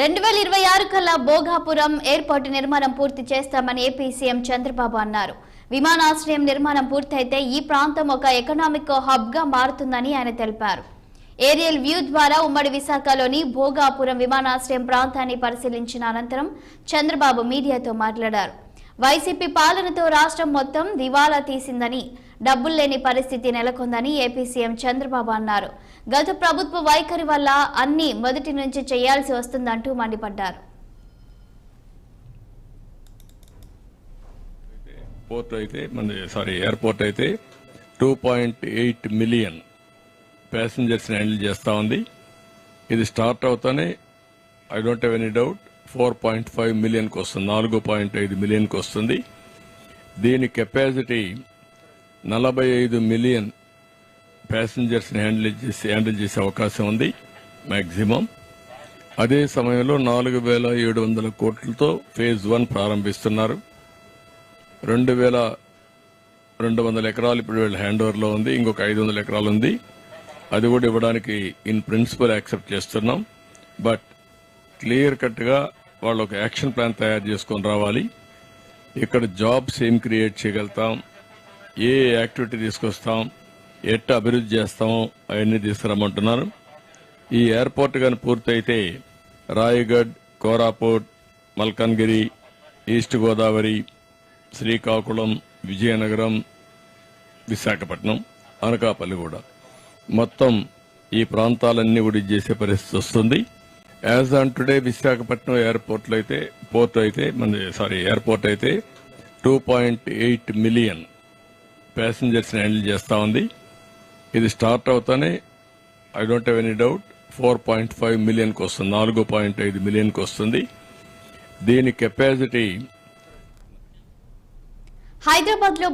రెండు వేల ఇరవై ఆరు కల్లా భోగాపురం ఎయిర్పోర్టు నిర్మాణం పూర్తి చేస్తామని ఏపీ సీఎం చంద్రబాబు అన్నారు. విమానాశ్రయం నిర్మాణం పూర్తయితే ఈ ప్రాంతం ఒక ఎకనామిక్ హబ్గా మారుతుందని ఆయన తెలిపారు. ఏరియల్ వ్యూ ద్వారా ఉమ్మడి విశాఖలోని భోగాపురం విమానాశ్రయం ప్రాంతాన్ని పరిశీలించిన అనంతరం చంద్రబాబు మీడియాతో మాట్లాడారు. వైసీపీ పాలనతో రాష్ట్రం మొత్తం దివాలా తీసిందని డబ్బులు లేని పరిస్థితి నెలకొందని ఏపీ సీఎం చంద్రబాబు అన్నారు. గత ప్రభుత్వ వైఖరి వల్ల అన్ని మొదటి నుంచి చేయాల్సి వస్తుందంటూ మండిపడ్డారు. పోర్ట్ అయితే మన సారీ ఎయిర్పోర్ట్ అయితే టూ పాయింట్ ఎయిట్ మిలియన్ ప్యాసింజర్స్ని హ్యాండిల్ చేస్తూ ఉంది. ఇది స్టార్ట్ అవుతానే I don't have any doubt four point five మిలియన్కి వస్తుంది నాలుగు పాయింట్ ఐదు మిలియన్కి వస్తుంది. దీని కెపాసిటీ నలభై ఐదు మిలియన్ ప్యాసింజర్స్ని హ్యాండిల్ చేసి హ్యాండిల్ చేసే అవకాశం ఉంది మ్యాక్సిమం అదే సమయంలో నాలుగు వేల ఏడు వందల కోట్లతో ఫేజ్ వన్ ప్రారంభిస్తున్నారు. రెండు వేల రెండు వందల ఎకరాలు ఇప్పుడు వీళ్ళ హ్యాండ్ ఓవర్లో ఉంది ఇంకొక ఐదు వందల ఎకరాలు ఉంది. అది కూడా ఇవ్వడానికి ఇన్ ప్రిన్సిపల్ యాక్సెప్ట్ చేస్తున్నాం. బట్ క్లియర్ కట్గా వాళ్ళు ఒక యాక్షన్ ప్లాన్ తయారు చేసుకొని రావాలి. ఇక్కడ జాబ్స్ ఏం క్రియేట్ చేయగలుగుతాం ఏ యాక్టివిటీ తీసుకొస్తాం ఎట్ట అభివృద్ధి చేస్తాం అవన్నీ తీసుకురమ్మంటున్నారు. ఈ ఎయిర్పోర్ట్ కానీ పూర్తయితే రాయగఢ్ కోరాపూట్ మల్కన్గిరి ఈస్ట్ గోదావరి శ్రీకాకుళం విజయనగరం విశాఖపట్నం అనకాపల్లి కూడా. మొత్తం ఈ ప్రాంతాలన్నీ కూడా చేసే పరిస్థితి వస్తుంది. యాజ్ ఆన్ టుడే విశాఖపట్నం ఎయిర్పోర్ట్లో అయితే పోర్ట్ అయితే మన సారీ ఎయిర్పోర్ట్ అయితే two point eight million passengers handle చేస్తా ఉంది. ఇది స్టార్ట్ అవుతానే I don't have any doubt four point five మిలియన్కి వస్తుంది నాలుగు పాయింట్ ఐదు మిలియన్కి వస్తుంది. దీని కెపాసిటీ హైదరాబాద్లో